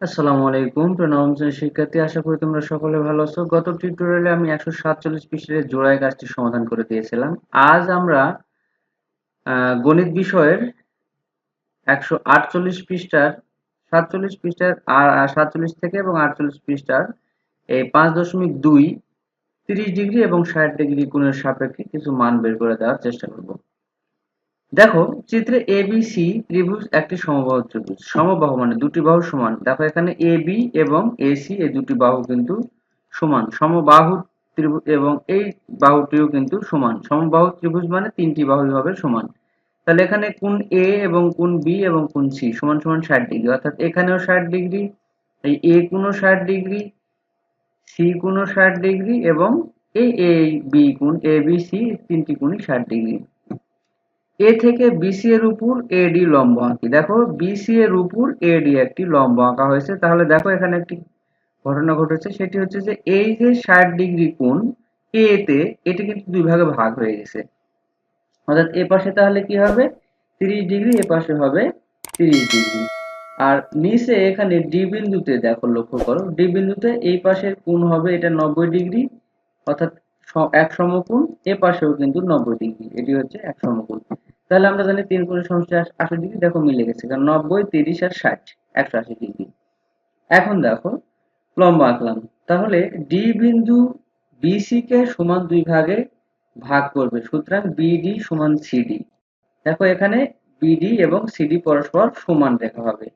আসসালামু আলাইকুম, প্রণাম শিক্ষার্থী, আশা করি তোমরা সকলে ভালো আছো। গত টিউটোরিয়ালে আমি একশো সাতচল্লিশ পৃষ্ঠার জোড়ায় কাজটি সমাধান করে দিয়েছিলাম। আজ আমরা গণিত বিষয়ের একশো আটচল্লিশ পৃষ্ঠার, সাতচল্লিশ পৃষ্ঠার সাতচল্লিশ থেকে এবং আটচল্লিশ পৃষ্ঠার এই পাঁচ দশমিক দুই, তিরিশ ডিগ্রি এবং ষাট ডিগ্রি কোণের সাপেক্ষে কিছু মান বের করে দেওয়ার চেষ্টা করব। দেখো, চিত্রে এ বি সি ত্রিভুজ একটি সমবাহু ত্রিভুজ। সমবাহু মানে দুটি বাহু সমান। দেখো এখানে এ বি এবং এ সি এই দুটি বাহু কিন্তু সমান। সমবাহু ত্রিভুজ এবং এই বাহুটিও কিন্তু সমান। সমবাহু ত্রিভুজ মানে তিনটি বাহু হবে সমান। তাহলে এখানে কোন এ এবং কোন বি এবং কোন সি সমান সমান ষাট ডিগ্রি। অর্থাৎ এখানেও ষাট ডিগ্রি, এই এ কোনও ষাট ডিগ্রি সি কোনও ষাট ডিগ্রি এবং এই এ বি কোণ এ বি সি তিনটি কোণই ষাট ডিগ্রি। এ থেকে বিসি এর উপর এডি লম্ব আঁকি। দেখো বিসি এর উপর এডি একটি লম্ব আঁকা হয়েছে। তাহলে দেখো এখানে একটি ঘটনা ঘটেছে। সেটি হচ্ছে যে এই যে ষাট ডিগ্রি কোণ এ তে, এটি কিন্তু দুই ভাগে ভাগ হয়ে গেছে। অর্থাৎ এ পাশে তাহলে কি হবে? তিরিশ ডিগ্রি, এ পাশে হবে তিরিশ ডিগ্রি। আর নিচে এখানে ডি বিন্দুতে দেখো লক্ষ্য করো ডি বিন্দুতে এই পাশের কোণ হবে এটা নব্বই ডিগ্রি, অর্থাৎ এক সমকোণ, এ পাশেও কিন্তু নব্বই ডিগ্রি। এটি হচ্ছে এক সমকোণ। তাহলে আমরা জানি তিন কোণের সমষ্টি আশি ডিগ্রি, দেখো মিলে গেছে, কারণ নব্বই, তিরিশ আর ষাট, একশো আশি ডিগ্রি। এখন দেখো, লম্বা আঁকলাম। তাহলে ডি বিন্দু বিসি কে সমান দুই ভাগে ভাগ করবে, সুতরাং বিডি সমান সিডি দেখো এখানে বিডি এবং সিডি পরস্পর সমান রেখা হবে।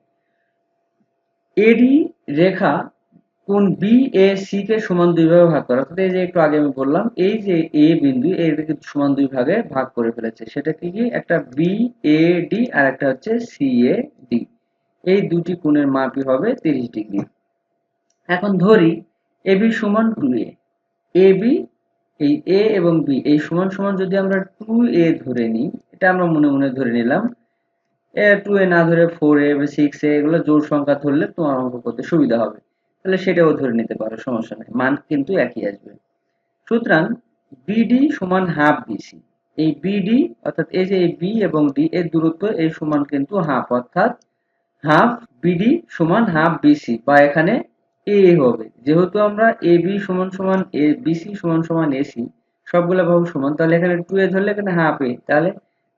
এডি রেখা কোন বি এ সি কে সমান দুই ভাগে ভাগ করা? অর্থাৎ এই যে একটু আগে আমি বললাম, এই যে এ বিন্দু এটাকে সমান দুই ভাগে ভাগ করে ফেলেছে। সেটা কি কি? একটা বি এ ডি আর একটা হচ্ছে সি এ ডি এই দুটি কোণের মাপই হবে তিরিশ ডিগ্রি। এখন ধরি এ বি সমান টু এ এ বি এই এ এবং বি এই সমান সমান যদি আমরা টু এ ধরে নিই, এটা আমরা মনে মনে ধরে নিলাম, এ টু এ না ধরে ফোর এ বা সিক্স এ এগুলো জোর সংখ্যা ধরলে তোমার অঙ্ক করতে সুবিধা হবে। তাহলে সেটাও ধরে নিতে পারো, সমস্যা নেই। মান কিন্তু একই আসবে। সুতরাং বিডি সমান হাফ বিসি এই বিডি অর্থাৎ এই যে এই বি এবং ডি এর দূরত্ব এই সমান কিন্তু হাফ অর্থাৎ হাফ বিডি সমান হাফ বিসি বা এখানে এ হবে। যেহেতু আমরা এ বি সমান সমান এ বিসি সমান সমান এসি সবগুলো বাহু সমান, তাহলে এখানে টু এ ধরলে এখানে হাফ এ তাহলে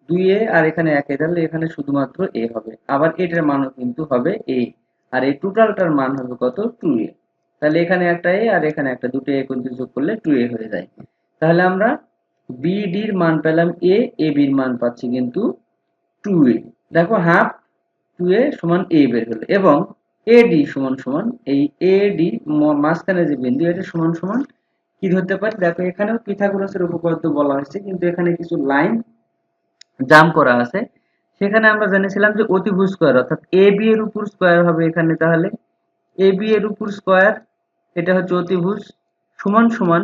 দুই এ আর এখানে এক এ ধরলে এখানে শুধুমাত্র এ হবে। আবার এটার মানও কিন্তু হবে এ আর এই টোটালটার মান হবে কত? টু এ তাহলে এখানে একটা এ আর এখানে একটা দুটো এ কিন্তু যোগ করলে টু এ হয়ে যায়। তাহলে আমরা বিডির মান পেলাম এ এ বির মান পাচ্ছি কিন্তু টু এ দেখো হাফ টু এ সমান এ বের হলো এবং এডি সমান সমান এই এডি মাঝখানে যে বিন্দু, এটা সমান সমান কি ধরতে পারি? দেখো এখানেও পিথাগোরাসের উপপাদ্য বলা হয়েছে, কিন্তু এখানে কিছু লাইন জাম করা আছে। সেখানে আমরা জেনেছিলাম যে অতিভুজ স্কোয়ার অর্থাৎ এ বি এর উপর স্কোয়ার হবে এখানে তাহলে। এ বি এর উপর স্কোয়ার এটা হচ্ছে অতিভুজ সমান সমান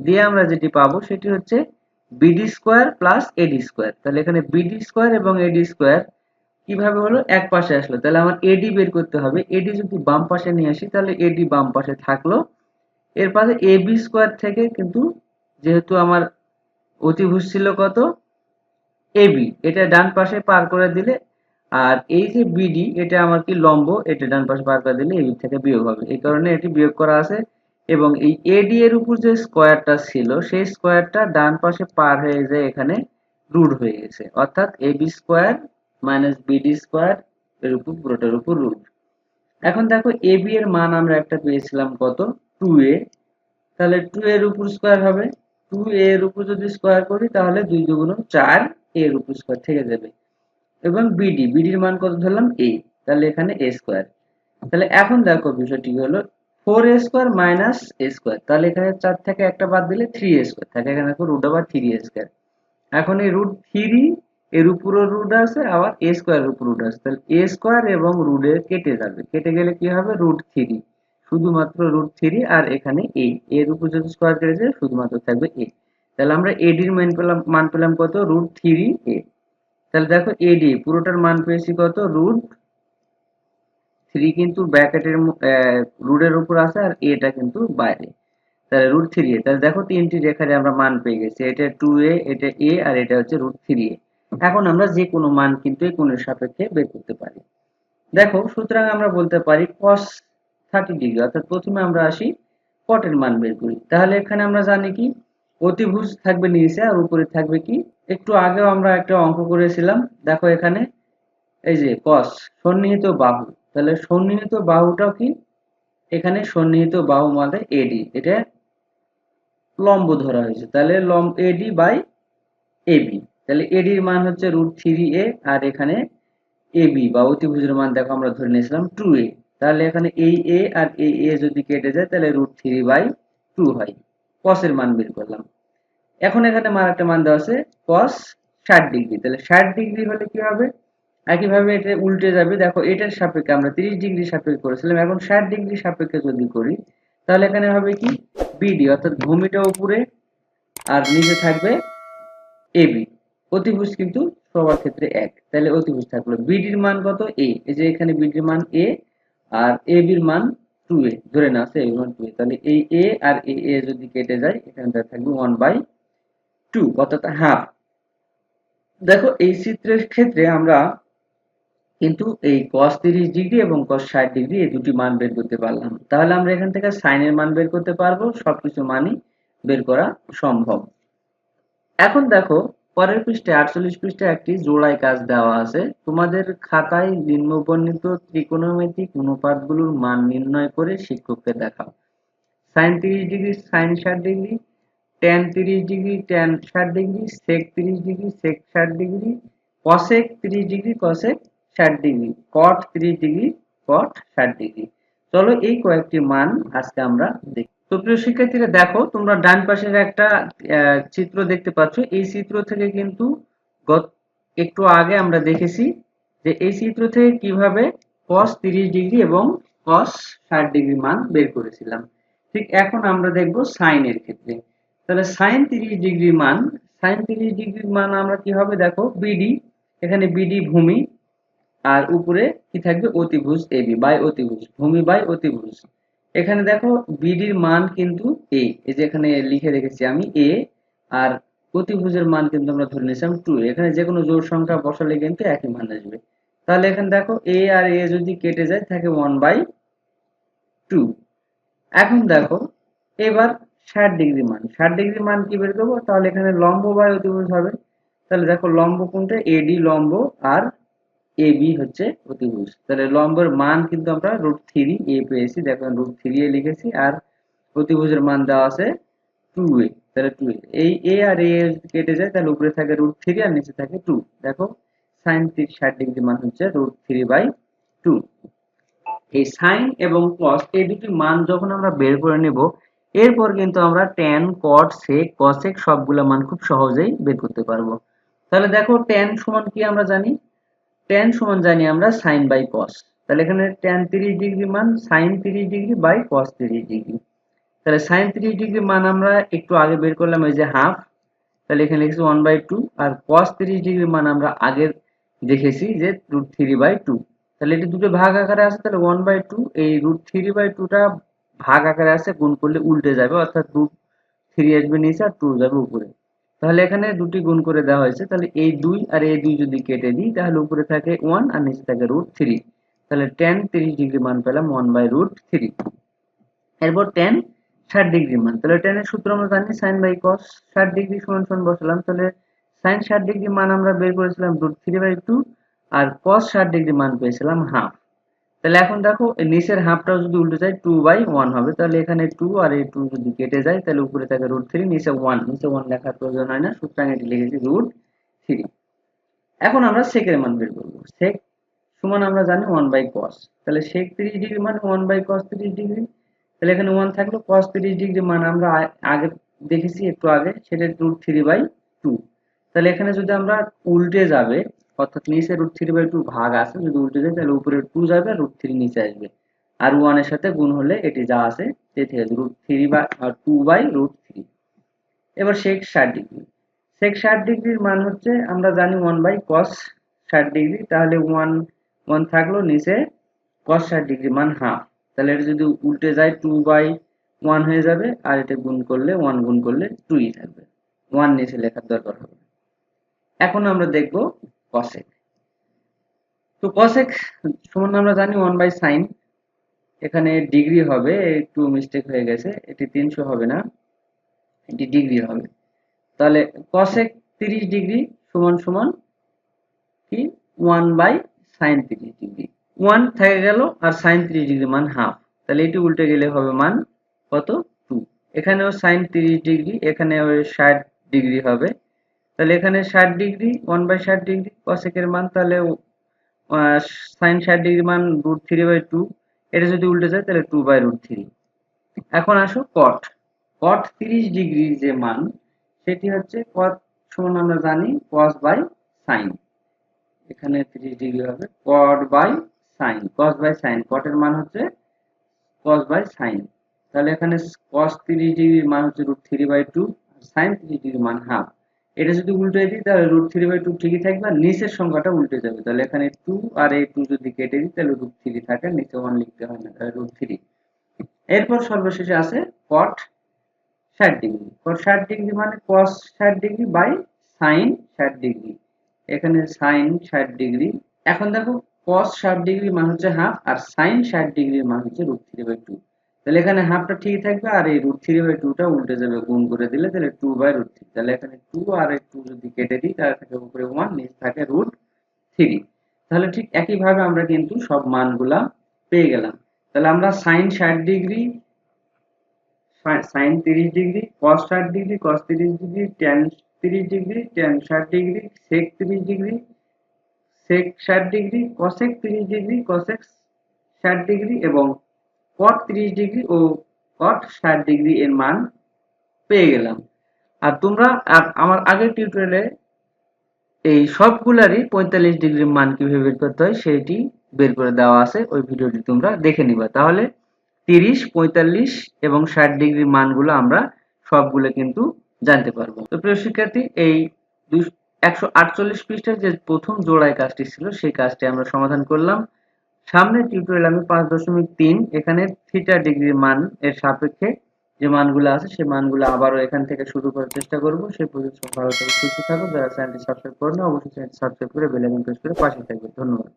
দিয়ে আমরা যেটি পাবো সেটি হচ্ছে BD square plus AD square তাহলে এখানে বিডি স্কোয়ার এবং এডি স্কোয়ার কীভাবে হলো? এক পাশে আসলো। তাহলে আমার এডি বের করতে হবে। এডি যদি বাম পাশে নিয়ে আসি, তাহলে এডি বাম পাশে থাকল। এর পাশে এ বি স্কোয়ার থেকে কিন্তু যেহেতু আমার অতিভুজ ছিল কত? এবি এটা ডান পাশে পার করে দিলে, আর এই যে বিডি এটা আমার কি লম্ব, এটা ডান পাশে পার করে দিলে এবি থেকে বিয়োগ হবে। এই কারণে এটি বিয়োগ করা আছে, এবং এই এডি এর উপর যে স্কোয়ারটা ছিল, সেই স্কোয়ারটা ডান পাশে পার হয়ে যায় এখানে রুট হয়ে গেছে। অর্থাৎ AB square minus BD square এর উপর, পুরোটার উপর রুট। এখন দেখো এবি এর মান আমরা একটা পেয়েছিলাম কত? টু এ তাহলে টু এর উপর স্কোয়ার হবে। টু এর উপর যদি স্কোয়ার করি, তাহলে দুই দুগুণ চার এর উপর স্কোয়ার থেকে যাবে। এবং বিডি বিডির মান কত ধরলাম? এ তাহলে এখানে এ স্কোয়ার তাহলে এখন দেখো বিষয়টি হলো four A square minus A square তাহলে এখানে চার থেকে একটা বাদ দিলে থ্রি এ স্কোয়ার থাকে এখানে দেখো রুট আবার থ্রি এ স্কোয়ার এখন এই রুট থ্রি এর উপরও রুট আছে, আবার এ স্কোয়ারের উপর রুট আছে। তাহলে এ স্কোয়ার এবং রুটে কেটে যাবে। কেটে গেলে কি হবে? রুট থ্রি শুধুমাত্র রুট থ্রি আর এখানে এ এর উপর যদি স্কোয়ার কেটে যায়, শুধুমাত্র থাকবে এ তাহলে আমরা এডির মান পেলাম মান পেলাম কত? রুট থ্রি এ তাহলে দেখো এডি পুরোটার মান পেয়েছি কত? রুট থ্রি কিন্তু ব্র্যাকেটের রুটের উপর আছে আর এটা কিন্তু বাইরে। তাহলে রুট থ্রি এ তাহলে দেখো তিনটি রেখারে আমরা মান পেয়ে গেছি। এটা টু এ এটা এ আর এটা হচ্ছে রুট থ্রি এ এখন আমরা যে কোনো মান কিন্তু এই কোণের সাপেক্ষে বের করতে পারি। দেখো, সুতরাং আমরা বলতে পারি cos থার্টি ডিগ্রি অর্থাৎ প্রথমে আমরা আসি কটের মান বের করি। তাহলে এখানে আমরা জানি কি? অতিভুজ থাকবে নিচে আর উপরে থাকবে কি? একটু আগেও আমরা একটা অঙ্ক করেছিলাম। দেখো এখানে, এই যে কস সন্নিহিত বাহু। তাহলে সন্নিহিত বাহুটাও কি? এখানে সন্নিহিত বাহু মানে এডি এটা লম্ব ধরা হয়েছে। তাহলে লম্ব এডি বাই এবি তাহলে এডির মান হচ্ছে রুট থ্রি এ আর এখানে এবি বা অতিভুজের মান দেখো আমরা ধরে নিয়েছিলাম টু এ তাহলে এখানে এই এ আর এই এ যদি কেটে যায়, তাহলে রুট থ্রি বাই টু হয়। কসের মান বের করলাম। এখন এখানে মার একটা মান দেওয়া আছে কস ষাট ডিগ্রি। তাহলে ষাট ডিগ্রি হলে কি হবে? একইভাবে এটা উল্টে যাবে। দেখো, এটার সাপেক্ষে আমরা তিরিশ ডিগ্রি সাপেক্ষে করেছিলাম। এখন ষাট ডিগ্রি সাপেক্ষে যদি করি, তাহলে এখানে হবে কি? বিডি অর্থাৎ ভূমিটা উপরে আর নিচে থাকবে এবি অতিভুজ কিন্তু সবার ক্ষেত্রে এক। তাহলে অতিভুজ থাকল। বিডির মান কত? এ এই যে এখানে বিডির মান এ আর এ বির মান টু ধরে না আছে মান টু এ তাহলে এই এ আর এ এ যদি কেটে যায়, এখানে থাকবে ওয়ান বাই টু অর্থাৎ হাফ দেখো, এই চিত্রের ক্ষেত্রে আমরা কিন্তু এই cos তিরিশ ডিগ্রি এবং cos ষাট ডিগ্রি এই দুটি মান বের করতে পারলাম। তাহলে আমরা এখান থেকে সাইনের মান বের করতে পারব, সবকিছু মানই বের করা সম্ভব। এখন দেখো পরের পৃষ্ঠে, আটচল্লিশ পৃষ্ঠে একটি জোড়াই কাজ দেওয়া আছে। তোমাদের খাতায় নিম্নবর্ণিত ত্রিকোণমিতিক অনুপাতগুলোর মান নির্ণয় করে শিক্ষককে দেখাও। সাইন তিরিশ ডিগ্রি, সাইন ষাট ডিগ্রি, ট্যান তিরিশ ডিগ্রি, ট্যান ষাট ডিগ্রি, সেক তিরিশ ডিগ্রি, সেক ষাট ডিগ্রি, কসেক তিরিশ ডিগ্রি, কসেক ষাট ডিগ্রি, কট তিরিশ ডিগ্রি, কট ষাট ডিগ্রি। চলো এই কয়েকটি মান আজকে আমরা দেখি। তো প্রিয় শিক্ষার্থীরা, দেখো, তোমরা ডান পাশের একটা চিত্র দেখতে পাচ্ছ। এই চিত্র থেকে কিন্তু গত, একটু আগে আমরা দেখেছি যে এই চিত্র থেকে কীভাবে cos 30 ডিগ্রি এবং cos 60 ডিগ্রি মান বের করেছিলাম। ঠিক এখন আমরা দেখব সাইন এর ক্ষেত্রে। তাহলে সাইন 30 ডিগ্রি মান সাইন 30 ডিগ্রির মান আমরা কি হবে? দেখো বিডি এখানে বিডি ভূমি, আর উপরে কি থাকবে? অতিভুজ এবি বাই অতিভুজ, ভূমি বাই অতিভুজ। এখানে দেখো বিডির মান কিন্তু এ এই যে এখানে লিখে রেখেছি আমি এ আর প্রতিভুজের মান কিন্তু আমরা ধরে নিয়েছিলাম টু এখানে যে কোনো জোর সংখ্যা বসালে কিন্তু একই মান আসবে। তাহলে এখানে দেখো এ আর এ যদি কেটে যায়, থাকে ওয়ান বাই টু এখন দেখো, এবার ষাট ডিগ্রি মান, ষাট ডিগ্রি মান কি বের করব? তাহলে এখানে লম্ব বাই অতিভুজ হবে। তাহলে দেখো লম্ব কোনটা? এডি লম্ব আর এ বি হচ্ছে অতিভুজ। তাহলে লম্বের মান কিন্তু আমরা রুট থ্রি এ পেয়েছি। দেখো রুট থ্রি এ লিখেছি আর অতিভুজের মান দেওয়া আছে টু এ তাহলে টু এই এ আর এ কেটে যায়, তাহলে উপরে থাকে রুট থ্রি আর নিচে থাকে টু দেখো সাইন ষাট ডিগ্রি মান হচ্ছে রুট থ্রি বাই টু এই সাইন এবং কস এই দুটি মান যখন আমরা বের করে নেব, এরপর কিন্তু আমরা ট্যান কট সেক কসেক সবগুলা মান খুব সহজেই বের করতে পারব। তাহলে দেখো ট্যান সমান কি আমরা জানি? ট্যান সমান জানি আমরা সাইন বাই কস তাহলে এখানে ট্যান তিরিশ ডিগ্রি মান সাইন তিরিশ ডিগ্রি বাই কস তিরিশ ডিগ্রি। তাহলে সাইন তিরিশ ডিগ্রি মান আমরা একটু আগে বের করলাম, এই যে হাফ তাহলে এখানে লিখছি ওয়ান বাই টু আর কস তিরিশ ডিগ্রি মান আমরা আগে দেখেছি যে রুট থ্রি বাই টু তাহলে এটি দুটো ভাগ আকারে আছে তাহলে ওয়ান বাই টু এই রুট থ্রি বাই টুটা ভাগ আকারে আছে গুণ করলে উল্টে যাবে, অর্থাৎ রুট থ্রি আসবে নিচে আর টু যাবে উপরে। তাহলে এখানে দুটি গুণ করে দেওয়া হয়েছে। তাহলে এই দুই আর এই দুই যদি কেটে দিই, তাহলে উপরে থাকে ওয়ান আর নিচে থাকে রুট থ্রি তাহলে টেন তিরিশ ডিগ্রি মান পেলাম ওয়ান বাই রুট থ্রি এরপর টেন ষাট ডিগ্রি মান। তাহলে টেনের সূত্র আমরা জানি সাইন বাই কস ষাট ডিগ্রি সমান সমান বসালাম। তাহলে সাইন ষাট ডিগ্রি মান আমরা বের করেছিলাম রুট থ্রি বাই টু আর কস ষাট ডিগ্রি মান পেয়েছিলাম হাফ তাহলে এখন দেখো নিচের হাফটাও যদি উল্টে যায় টু বাই ওয়ান হবে। তাহলে এখানে টু আর এই টু যদি কেটে যায়, তাহলে উপরে থাকে রুট থ্রি নিচে ওয়ান নিচে ওয়ান লেখার প্রয়োজন হয় না। সুতরাং এটি লিখেছি রুট থ্রি এখন আমরা সেকের মান বের করব। সেক সমান আমরা জানি ওয়ান বাই কস তাহলে সেক তিরিশ ডিগ্রি মানে ওয়ান বাই কস তিরিশ ডিগ্রি তাহলে এখানে ওয়ান থাকল কস তিরিশ ডিগ্রি মান আমরা আগে দেখেছি একটু আগে, সেটা রুট থ্রি বাই টু তাহলে এখানে যদি আমরা উল্টে যাবে অর্থাৎ নিচে রুট থ্রি বাই টু ভাগ আছে, যদি উল্টে যায়, তাহলে উপরে টু যাবে রুট থ্রি নিচে আসবে। আর ওয়ানের সাথে গুণ হলে এটি যা আছে, সে থেকে root three by two by root three এবার শেখ ষাট ডিগ্রি শেখ ষাট ডিগ্রির মান হচ্ছে, আমরা জানি ওয়ান বাই কস ষাট ডিগ্রি তাহলে ওয়ান ওয়ান থাকল নিচে কস ষাট ডিগ্রি মান হাফ তাহলে এটা যদি উল্টে যায় টু বাই ওয়ান হয়ে যাবে, আর এটা গুণ করলে ওয়ান গুণ করলে টুই থাকবে। ওয়ান নিচে লেখার দরকার হবে এখন আমরা দেখব কসেক তো কসেক সমান আমরা জানি ওয়ান বাই এখানে ডিগ্রি হবে, একটু মিস্টেক হয়ে গেছে, এটি তিনশো হবে না, এটি ডিগ্রি হবে। তাহলে কসেক তিরিশ ডিগ্রি সমান সমান কি? ওয়ান বাই সাইন তিরিশ ডিগ্রি ওয়ান থেকে গেল আর সাইন তিরিশ ডিগ্রি মান হাফ তাহলে এটি উল্টে গেলে হবে মান কত? টু এখানেও সাইন তিরিশ ডিগ্রি এখানে ষাট ডিগ্রি হবে। তাহলে এখানে ষাট ডিগ্রি ওয়ান বাই ষাট ডিগ্রি কসেকের মান, তাহলে সাইন ষাট ডিগ্রি মান রুট থ্রি বাই টু এটা যদি উল্টে যায় তাহলে টু বাই রুট থ্রি এখন আসো কট কট তিরিশ ডিগ্রি যে মান, সেটি হচ্ছে কট সমান আমরা জানি কস বাই সাইন এখানে তিরিশ ডিগ্রি হবে cot by sine cos by sine কটের মান হচ্ছে কস বাই সাইন তাহলে এখানে কস তিরিশ ডিগ্রির মান হচ্ছে root three by two sine তিরিশ ডিগ্রির মান হাফ এটা যদি উল্টে দিই, তাহলে রুট থ্রি বাই টু ঠিকই থাকবে আর নিচের সংখ্যাটা উল্টে যাবে। তাহলে এখানে টু আর এই টু যদি কেটে দিই, তাহলে রুট থ্রি থাকে, নিচে ওয়ান লিখতে হয় না, তাহলে রুট থ্রি এরপর সর্বশেষে আছে কট ষাট ডিগ্রি কট ষাট ডিগ্রি মানে কস ষাট ডিগ্রি বাই সাইন ষাট ডিগ্রি এখানে সাইন ষাট ডিগ্রি এখন দেখো কস ষাট ডিগ্রি মান হচ্ছে হাফ আর সাইন ষাট ডিগ্রির মান হচ্ছে রুট থ্রি বাই টু তাহলে এখানে হাফটা ঠিক থাকবে আর এই রুট থ্রি বাই টুটা উল্টে যাবে, গুণ করে দিলে তাহলে টু বাই রুট থ্রি তাহলে এখানে টু আর এই টু যদি কেটে দিই, তাহলে থাকে উপরে ওয়ান নিচ থাকে রুট থ্রি তাহলে ঠিক একইভাবে আমরা কিন্তু সব মানগুলা পেয়ে গেলাম। তাহলে আমরা সাইন ষাট ডিগ্রি সাইন তিরিশ ডিগ্রি কস ষাট ডিগ্রি কস তিরিশ ডিগ্রি ট্যান তিরিশ ডিগ্রি ট্যান ষাট ডিগ্রি সেক তিরিশ ডিগ্রি সেক ষাট ডিগ্রি কসেক তিরিশ ডিগ্রি কসেক ষাট ডিগ্রি এবং কট তিরিশ ডিগ্রি ও কট ষাট ডিগ্রি এর মান পেয়ে গেলাম। আর তোমরা আমার আগের টিউটোরিয়ালে এই সবগুলারই পঁয়তাল্লিশ ডিগ্রির মান কীভাবে বের করতে হয় সেটি বের করে দেওয়া আছে, ওই ভিডিওটি তোমরা দেখে নিবা। তাহলে তিরিশ, পঁয়তাল্লিশ এবং ষাট ডিগ্রির মানগুলো আমরা সবগুলো কিন্তু জানতে পারব। তো প্রিয় শিক্ষার্থী, এই একশো আটচল্লিশ পৃষ্ঠার যে প্রথম জোড়ায় কাজটি ছিল, সেই কাজটি আমরা সমাধান করলাম। সামনের টিউটোরিয়াল আমি পাঁচ দশমিক তিন, এখানে থিটা ডিগ্রির মান এর সাপেক্ষে যে মানগুলো আছে সেই মানগুলো আবারও এখান থেকে শুরু করার চেষ্টা করব। সেই পর্যন্ত ভালো থাকো, সুস্থ থাকো, যারা চ্যানেলটি সাবস্ক্রাইব করে না অবশ্যই চ্যানেলটি সাবস্ক্রাইব করে বেল প্রেস করে পাশে থাকবে। ধন্যবাদ।